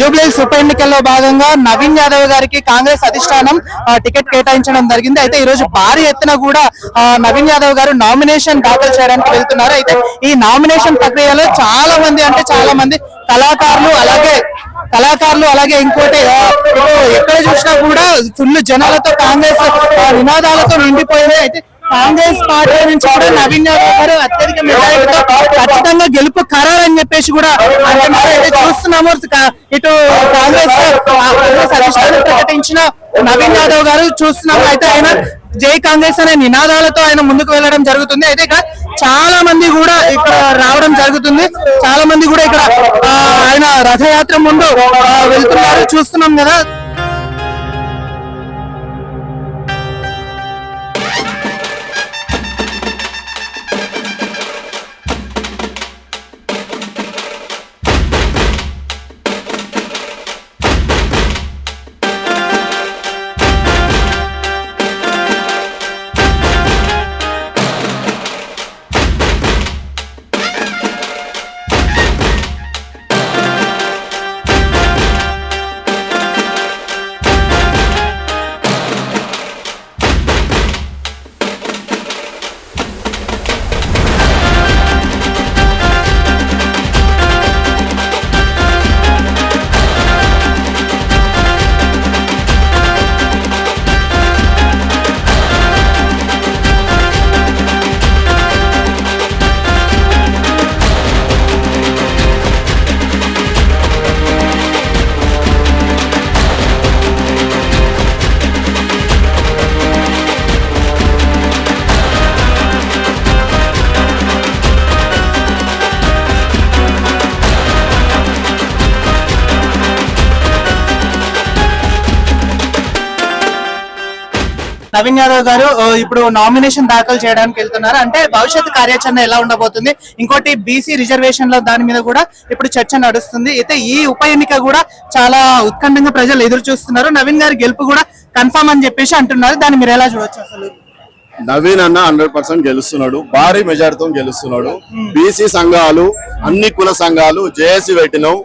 జూబ్లీహిల్స్ ఉప ఎన్నికల్లో భాగంగా నవీన్ యాదవ్ గారికి కాంగ్రెస్ అధిష్టానం టికెట్ కేటాయించడం జరిగింది. అయితే ఈ రోజు భారీ ఎత్తున కూడా నవీన్ యాదవ్ గారు నామినేషన్ దాఖలు చేయడానికి వెళ్తున్నారు. అయితే ఈ నామినేషన్ ప్రక్రియలో చాలా మంది అంటే చాలా మంది కళాకారులు అలాగే కళాకారులు అలాగే ఇంకోటి ఎక్కడ చూసినా కూడా ఫుల్ జనాలతో కాంగ్రెస్ నినాదాలతో నిండిపోయింది అయితే కాంగ్రెస్ పార్టీ నుంచి కూడా నవీన్ యాదవ్ గారు అత్యధిక మెజారిటీతో ఖచ్చితంగా గెలుపు ఖరారు అని చెప్పేసి కూడా అయితే చూస్తున్నాము. ఇటు కాంగ్రెస్ కాంగ్రెస్ అధిష్టానం ప్రకటించిన నవీన్ యాదవ్ గారు చూస్తున్నాము. అయితే ఆయన జై కాంగ్రెస్ అనే నినాదాలతో ఆయన ముందుకు వెళ్ళడం జరుగుతుంది. అయితే ఇక్కడ చాలా మంది కూడా ఇక్కడ రావడం జరుగుతుంది. చాలా మంది కూడా ఇక్కడ ఆయన రథయాత్ర ముందు వెళ్తున్నారు. చూస్తున్నాం కదా. నవీన్ యాదవ్ గారు ఇప్పుడు నామినేషన్ దాఖలు చేయడానికి వెళ్తున్నారు. అంటే భవిష్యత్ కార్యాచరణ ఎలా ఉండబోతుంది? ఇంకోటి బీసీ రిజర్వేషన్ల దాని మీద కూడా ఇప్పుడు చర్చ నడుస్తుంది. అయితే ఈ ఉప ఎన్నిక కూడా చాలా ఉత్కంఠంగా ప్రజలు ఎదురు చూస్తున్నారు. నవీన్ గారి గెలుపు కూడా కన్ఫర్మ్ అని చెప్పేసి అంటున్నారు. దాన్ని మీరు ఎలా చూడొచ్చు అసలు? నవీన్ అన్న హండ్రెడ్ పర్సెంట్ గెలుస్తున్నాడు. భారీ మెజార్టీతో గెలుస్తున్నాడు. బీసీ సంఘాలు అన్ని కుల సంఘాలు జేఏసీ పెట్టినాం.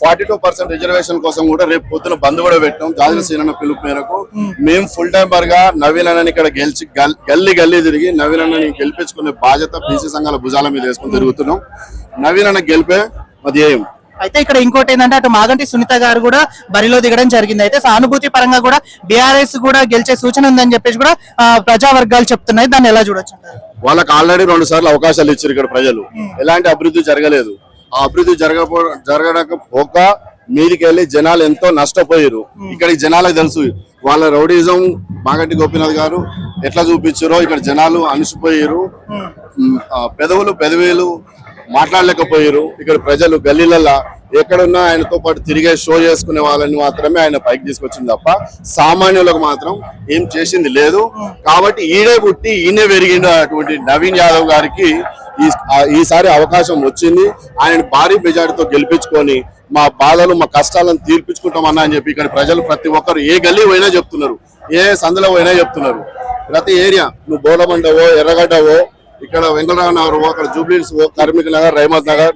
ఫార్టీ టూ పర్సెంట్ రిజర్వేషన్ కోసం కూడా రేపు పొద్దున బంద్ కూడా పెట్టినాం జాతీయ సీనన్న పిలుపు మేరకు. మేము ఫుల్ టైమర్గా నవీన్ అన్నని ఇక్కడ గెలిచి గల్- గల్లీ గల్లీ తిరిగి నవీన్ అన్నని గెలిపించుకునే బాధ్యత బీసీ సంఘాల భుజాల మీద వేసుకుని తిరుగుతున్నాం. నవీన్ అన్న గెలిపే ధ్యేయం అయితే ఇక్కడ ఇంకోటి ఏంటంటే అటు మాగంటి సునీత గారు కూడా బరిలో దిగడం జరిగింది. అయితే సానుభూతి పరంగా కూడా బీఆర్ఎస్ కూడా గెలిచే సూచన ఉందని చెప్పేసి కూడా ప్రజా వర్గాలు చెప్తున్నాయి. దాన్ని ఎలా చూడొచ్చు? వాళ్ళకి ఆల్రెడీ రెండు సార్లు అవకాశాలు ఇచ్చారు ఇక్కడ ప్రజలు. ఎలాంటి అభివృద్ధి జరగలేదు. ఆ అభివృద్ధి జరగపో జరగకపోక మీదికి వెళ్ళి జనాలు ఎంతో నష్టపోయారు ఇక్కడికి జనాలకు తెలుసు. వాళ్ళ రౌడీజం మాగంటి గోపీనాథ్ గారు ఎట్లా చూపించారో ఇక్కడ జనాలు అనిసిపోయారు పెదవులు పెదవేలు మాట్లాడలేకపోయారు ఇక్కడ ప్రజలు గల్లీలల్లా ఎక్కడున్నా ఆయనతో పాటు తిరిగే షో చేసుకునే వాళ్ళని మాత్రమే ఆయన పైకి తీసుకొచ్చింది తప్ప సామాన్యులకు మాత్రం ఏం చేసింది లేదు. కాబట్టి ఈడే పుట్టి ఈయనే పెరిగినటువంటి నవీన్ యాదవ్ గారికి ఈసారి అవకాశం వచ్చింది. ఆయన భారీ మెజార్టీతో గెలిపించుకొని మా బాధలు మా కష్టాలను తీర్పించుకుంటామన్నా అని చెప్పి ఇక్కడ ప్రజలు ప్రతి ఒక్కరు ఏ గల్లీ పోయినా చెప్తున్నారు. ఏ సందులో పోయినా చెప్తున్నారు. ప్రతి ఏరియా నువ్వు బోలమండవో ఎర్రగడ్డవో ఇక్కడ వెంకటరావునగరో అక్కడ జూబ్లీస్ కార్మిక నగర్ రైమత్ నగర్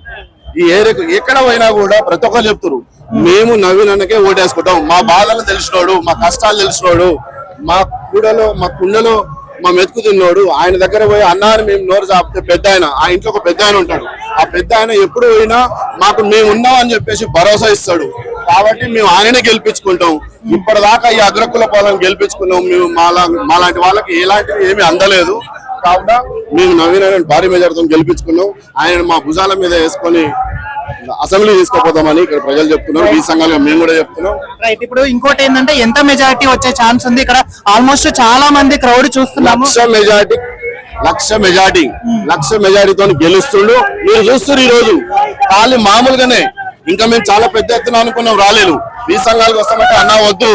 ఈ ఏరియాకు ఎక్కడ పోయినా కూడా ప్రతి ఒక్కరు చెప్తారు మేము నవీన్ అన్నకే ఓటేసుకుంటాం. మా బాధలు తెలిసినోడు మా కష్టాలు తెలిసినోడు మా కూడలో మా కుండలో మా మెతుకు తిన్నోడు ఆయన దగ్గర పోయి అన్నారు మేము నోరు చాపితే పెద్ద ఆయన ఆ ఇంట్లో ఒక పెద్ద ఆయన ఉంటాడు. ఆ పెద్ద ఆయన ఎప్పుడు పోయినా మాకు మేము ఉన్నాం అని చెప్పేసి భరోసా ఇస్తాడు. కాబట్టి మేము ఆయననే గెలిపించుకుంటాం. ఇప్పటిదాకా ఈ అగ్రకుల పాలన గెలిపించుకున్నాం. మేము మాలా మాలాంటి వాళ్ళకి ఎలాంటివి ఏమీ అందలేదు. కావున మేము నవీన్ భారీ మెజార్తో గెలిపించుకున్నాం. ఆయన మా భుజాల మీద వేసుకొని అసెంబ్లీ తీసుకుపోతామని ఇక్కడ ప్రజలు చెప్తున్నారు. ఈ సంఘాలుగా మేము కూడా చెప్తున్నాం. రైట్ ఇప్పుడు ఇంకోటి ఏంటంటే ఎంత మెజారిటీ వచ్చే ఛాన్స్ ఉంది? ఇక్కడ ఆల్మోస్ట్ చాలా మంది క్రౌడ్ చూస్తున్నాము. లక్ష మెజార్టీ లక్ష మెజార్టీ లక్ష మెజార్టీతో గెలుస్తుండు. మీరు చూస్తారు ఈ రోజు ఖాళీ మామూలుగానే. ఇంకా మేము చాలా పెద్ద ఎత్తున అనుకున్నాం రాలేదు ఈ సంఘాలకు వస్తామంటే అన్నా వద్దు.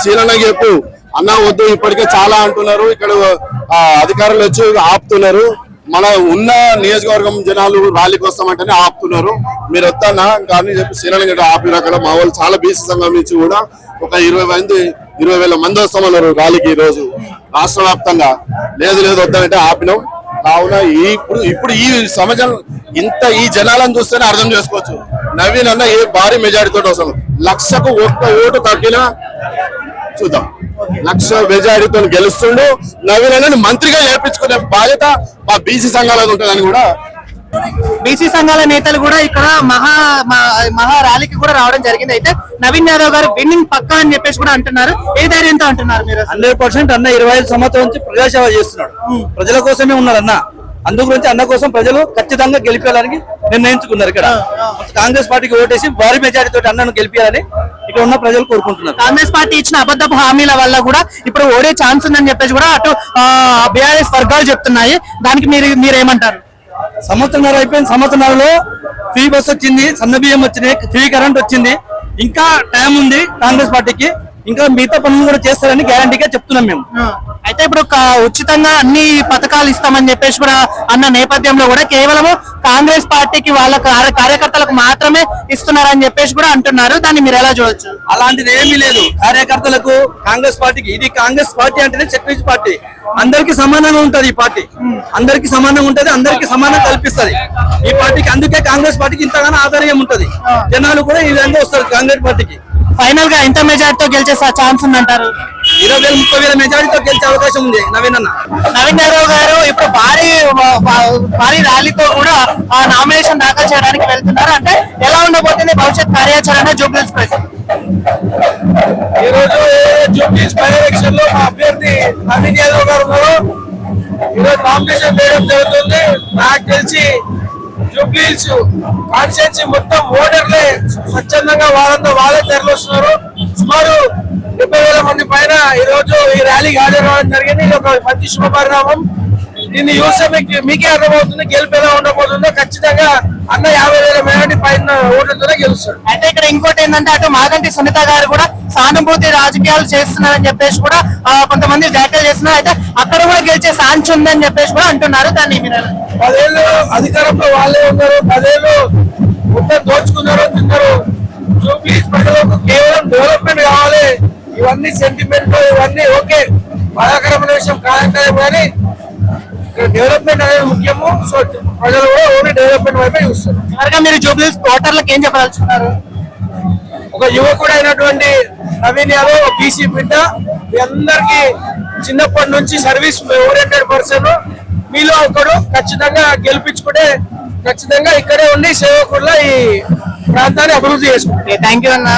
సీనన్న చెప్పు. అన్నా వద్దు ఇప్పటికే చాలా అంటున్నారు. ఇక్కడ అధికారులు వచ్చి ఆపుతున్నారు. మన ఉన్న నియోజకవర్గం జనాలు ర్యాలీకి వస్తామంటేనే ఆపుతున్నారు. మీరు వస్తానా కానీ చెప్పి సీనన్న ఆపిన అక్కడ మా వాళ్ళు చాలా బీసీ సంఘం నుంచి కూడా ఒక ఇరవై మంది ఇరవై వేల మంది వస్తామన్నారు ర్యాలీకి ఈ రోజు. రాష్ట్ర వ్యాప్తంగా లేదు లేదు వద్దామంటే ఆపినాం. కావున ఇప్పుడు ఇప్పుడు ఈ సమాజం ఇంత ఈ జనాలను చూస్తేనే అర్థం చేసుకోవచ్చు. నవీన్ అన్న ఏ భారీ మెజారిటీతో వస్తాం లక్షకు ఒక్క ఓటు తగ్గినా చూద్దాం. లక్ష మెజారిటీతో గెలుస్తుండు. నవీన్ అన్నని మంత్రిగా చేర్పించుకునే బాధ్యత మా బీసీ సంఘాలకు ఉంటుందని కూడా బీసీ సంఘాల నేతలు కూడా ఇక్కడ మహా మా- మహా ర్యాలీకి కూడా రావడం జరిగింది. అయితే నవీన్ యాదవ్ గారు విన్నింగ్ పక్కా అని చెప్పేసి కూడా అంటున్నారు. ఏ ధైర్యంతో అంటున్నారు మీరు? హండ్రెడ్ పర్సెంట్ అన్న ఇరవై ఐదు సంవత్సరం నుంచి ప్రజాసేవ చేస్తున్నాడు. ప్రజల కోసమే ఉన్నాడు అన్న. అందు గురించి అన్న కోసం ప్రజలు ఖచ్చితంగా గెలిపేయాలని నిర్ణయించుకున్నారు ఇక్కడ. కాంగ్రెస్ పార్టీకి ఓటేసి భారీ మెజారిటీ తోటి అన్నను గెలిపేయాలని ఇక్కడ ఉన్న ప్రజలు కోరుకుంటున్నారు. కాంగ్రెస్ పార్టీ ఇచ్చిన అబద్ధపు హామీల వల్ల కూడా ఇప్పుడు ఓడే ఛాన్స్ ఉందని చెప్పేసి కూడా అటు బీఆర్ఎస్ వర్గాలు చెప్తున్నాయి. దానికి మీరు మీరేమంటారు? సంవత్సరంన్నర అయిపోయింది. సంవత్సరంలో ఫ్రీ బస్ వచ్చింది సన్న బియ్యం వచ్చింది ఫ్రీ కరెంట్ వచ్చింది. ఇంకా టైం ఉంది కాంగ్రెస్ పార్టీకి. ఇంకా మిగతా పనులు కూడా చేస్తారని గ్యారంటీగా చెప్తున్నాం మేము. అయితే ఇప్పుడు ఉచితంగా అన్ని పథకాలు ఇస్తామని చెప్పేసి కూడా అన్న నేపథ్యంలో కూడా కేవలం కాంగ్రెస్ పార్టీకి వాళ్ళ కార్య- కార్యకర్తలకు మాత్రమే ఇస్తున్నారని చెప్పేసి కూడా అంటున్నారు. దాన్ని మీరు ఎలా చూడొచ్చు? అలాంటిది ఏమీ లేదు. కార్యకర్తలకు కాంగ్రెస్ పార్టీకి ఇది కాంగ్రెస్ పార్టీ అంటేనే సెక్యూరిటీ పార్టీ. అందరికి సమానంగా ఉంటది ఈ పార్టీ. అందరికి సమానంగా ఉంటది అందరికి సమానం కల్పిస్తది. ఈ పార్టీకి అందుకే కాంగ్రెస్ పార్టీకి ఇంతగానో ఆధార్యం ఉంటది. జనాలు కూడా ఈ విధంగా వస్తారు కాంగ్రెస్ పార్టీకి. ఫైనల్గా ఎంత మెజార్టీతో గెలిచే ఛాన్స్ ఉందంటారు? ఇరవై వేల ముప్పై వేల మెజారిటీతో గెలిచే అవకాశం ఉంది నవీన్ అన్న. నవీన్ యాదవ్ గారు ఇప్పుడు భారీ భారీ ర్యాలీతో కూడా ఆ నామినేషన్ దాఖలు చేయడానికి వెళ్తున్నారు. అంటే ఎలా ఉండబోతుంది భవిష్యత్ కార్యాచరణ జూబ్లీస్ ప్రజలు ఈ రోజు జూబ్లీస్ ఎలక్షన్లో మా అభ్యర్థి నవీన్ యాదవ్ గారు ఉన్నారు. ఈ రోజు నామినేషన్ వేయడం జరుగుతుంది. నాకు తెలిసి జూబ్లీస్ కాన్స్టిట్యూన్సీ మొత్తం ఓటర్లే స్వచ్ఛందంగా వాళ్ళంతా వాళ్ళే తరలి వస్తున్నారు. సుమారు డెబ్బై వేల మంది పైన ఈ రోజు ఈ ర్యాలీకి హాజరవడం జరిగింది. ఇది ఒక మంచి శుభ పరిణామం. దీన్ని చూస్తే మీకు మీకే అర్థమవుతుంది గెలుపు ఎలా ఉండబోతుందో. ఖచ్చితంగా అన్న యాభై వేల మెజార్టీ పైన ఓట్లతోనే గెలుస్తాడు అయితే ఇక్కడ ఇంకోటి ఏంటంటే అటు మాగంటి సునీత గారు కూడా సానుభూతి రాజకీయాలు చేస్తున్నారని చెప్పేసి కూడా కొంతమంది వ్యాఖ్యలు చేస్తున్నారు. అయితే అక్కడ కూడా గెలిచే సాంచి ఉందని చెప్పేసి కూడా అంటున్నారు. దాన్ని మీరు పదేళ్ళు అధికారంలో వాళ్ళే ఉన్నారు పదేళ్ళు మొత్తం దోచుకున్నారు తిన్నారు. జూబ్లీస్ ప్రజలకు కేవలం డెవలప్మెంట్ కావాలి. ఇవన్నీ సెంటిమెంట్ ఇవన్నీ ఓకే. బాధాకరమైన విషయం కాదంటే కానీ డెవలప్మెంట్ అనేది ముఖ్యము. సో ప్రజలు కూడా ఓన్లీ డెవలప్మెంట్ వైపే చూస్తారు మీరు జూబ్లీస్ ఓటర్లకు ఏం చెప్పదలుచుకున్నారు? ఒక యువకుడు అయినటువంటి నవీన్ యాదవ్ బీసీ బిడ్డ. మీ అందరికి చిన్నప్పటి నుంచి సర్వీస్ ఓరియంటెడ్ పర్సన్ మీలో ఒకడు ఖచ్చితంగా గెలిపించుకుంటే ఖచ్చితంగా ఇక్కడే ఉండి సేవకుల్లో ఈ ప్రాంతాన్ని అభివృద్ధి చేసుకుంటే థ్యాంక్ యూ అన్న.